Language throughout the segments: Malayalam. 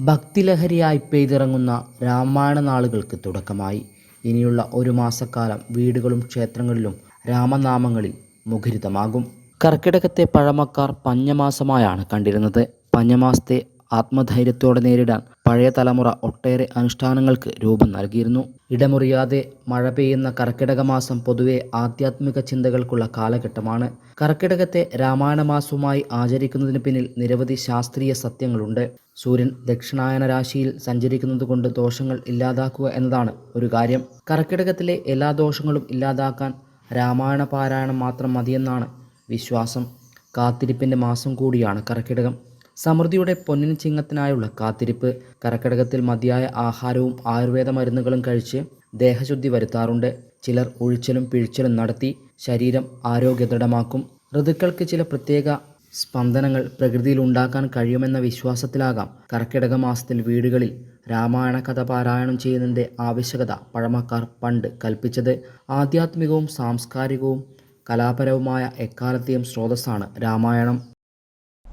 ഭക്തിലഹരിയായി പെയ്തിറങ്ങുന്ന രാമായണ നാളുകൾക്ക് തുടക്കമായി. ഇനിയുള്ള ഒരു മാസക്കാലം വീടുകളും ക്ഷേത്രങ്ങളിലും രാമനാമങ്ങളിൽ മുഖരിതമാകും. കർക്കിടകത്തെ പഴമക്കാർ പഞ്ഞമാസമായാണ് കണ്ടിരുന്നത്. പഞ്ഞമാസത്തെ ആത്മധൈര്യത്തോടെ നേരിടാൻ പഴയ തലമുറ ഒട്ടേറെ അനുഷ്ഠാനങ്ങൾക്ക് രൂപം നൽകിയിരുന്നു. ഇടമുറിയാതെ മഴ പെയ്യുന്ന കർക്കിടക മാസം പൊതുവെ ആധ്യാത്മിക ചിന്തകൾക്കുള്ള കാലഘട്ടമാണ്. കർക്കിടകത്തെ രാമായണ മാസവുമായി ആചരിക്കുന്നതിന് പിന്നിൽ നിരവധി ശാസ്ത്രീയ സത്യങ്ങളുണ്ട്. സൂര്യൻ ദക്ഷിണായന രാശിയിൽ സഞ്ചരിക്കുന്നതുകൊണ്ട് ദോഷങ്ങൾ ഇല്ലാതാക്കുക എന്നതാണ് ഒരു കാര്യം. കർക്കിടകത്തിലെ എല്ലാ ദോഷങ്ങളും ഇല്ലാതാക്കാൻ രാമായണ പാരായണം മാത്രം മതിയെന്നാണ് വിശ്വാസം. കാത്തിരിപ്പിന്റെ മാസം കൂടിയാണ് കർക്കിടകം. സമൃദ്ധിയുടെ പൊന്നിൻ ചിങ്ങത്തിനായുള്ള കാത്തിരിപ്പ്. കർക്കിടകത്തിൽ മതിയായ ആഹാരവും ആയുർവേദ മരുന്നുകളും കഴിച്ച് ദേഹശുദ്ധി വരുത്താറുണ്ട്. ചിലർ ഒഴിച്ചലും പിഴിച്ചലും നടത്തി ശരീരം ആരോഗ്യദൃഢമാക്കും. ഋതുക്കൾക്ക് ചില പ്രത്യേക സ്പന്ദനങ്ങൾ പ്രകൃതിയിൽ ഉണ്ടാക്കാൻ കഴിയുമെന്ന വിശ്വാസത്തിലാകാം. കർക്കിടക മാസത്തിൽ വീടുകളിൽ രാമായണ കഥ പാരായണം ചെയ്യുന്നതിന്റെ ആവശ്യകത പഴമക്കാർ പണ്ട് കൽപ്പിച്ചത്. ആധ്യാത്മികവും സാംസ്കാരികവും കലാപരവുമായ എക്കാലത്തെയും സ്രോതസ്സാണ് രാമായണം.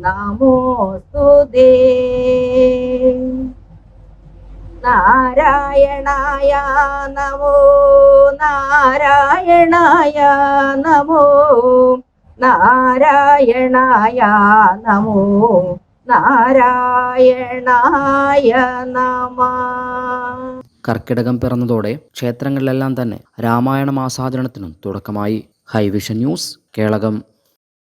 നമോസ്തുതേ നാരായണായ നമോ നാരായണായ നമോ നാരായണായ നമോ നാരായണായ നമ കർക്കിടകം പിറന്നതോടെ ക്ഷേത്രങ്ങളിലെല്ലാം തന്നെ രാമായണ മാസാചരണത്തിനും തുടക്കമായി. High vision news Kelakam.